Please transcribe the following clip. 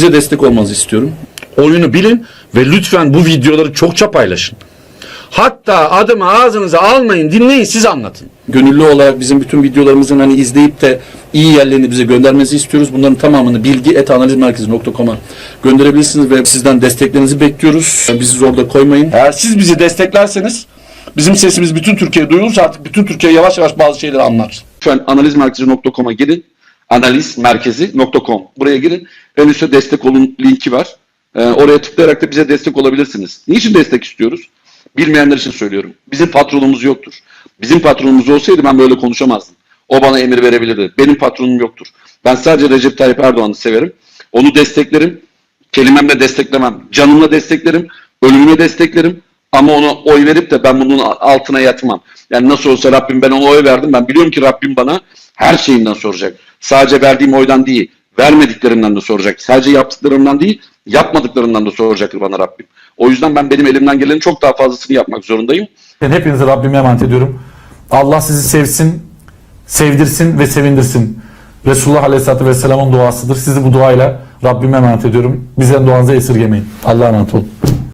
Bize destek olmanızı istiyorum. Oyunu bilin ve lütfen bu videoları çokça paylaşın. Hatta adımı ağzınıza almayın, dinleyin, siz anlatın. Gönüllü olarak bizim bütün videolarımızın hani izleyip de iyi yerlerini bize göndermenizi istiyoruz. Bunların tamamını bilgi.analizmerkezi.com'a gönderebilirsiniz ve sizden desteklerinizi bekliyoruz. Bizi zorda koymayın. Eğer siz bizi desteklerseniz bizim sesimiz bütün Türkiye'ye duyulursa artık bütün Türkiye yavaş yavaş bazı şeyleri anlar. Lütfen analizmerkezi.com'a girin. Analizmerkezi.com. Buraya girin. En üstte destek olun linki var. Ee, oraya tıklayarak da bize destek olabilirsiniz. Niçin destek istiyoruz? Bilmeyenler için söylüyorum. Bizim patronumuz yoktur. Bizim patronumuz olsaydı ben böyle konuşamazdım. O bana emir verebilirdi. Benim patronum yoktur. Ben sadece Recep Tayyip Erdoğan'ı severim. Onu desteklerim. Kelimemle desteklemem. Canımla desteklerim. Ölümüne desteklerim. Ama ona oy verip de ben bunun altına yatmam. Yani nasıl olsa Rabbim ben ona oy verdim. Ben biliyorum ki Rabbim bana her şeyinden soracak. Sadece verdiğim oydan değil, vermediklerimden de soracak. Sadece yaptıklarımdan değil, yapmadıklarından da soracaktır bana Rabbim. O yüzden ben benim elimden gelenin çok daha fazlasını yapmak zorundayım. Ben hepinizi Rabbime emanet ediyorum. Allah sizi sevsin, sevdirsin ve sevindirsin. Resulullah Aleyhisselatü Vesselam'ın duasıdır. Sizi bu duayla Rabbime emanet ediyorum. Bizden duanızı esirgemeyin. Allah'a emanet olun.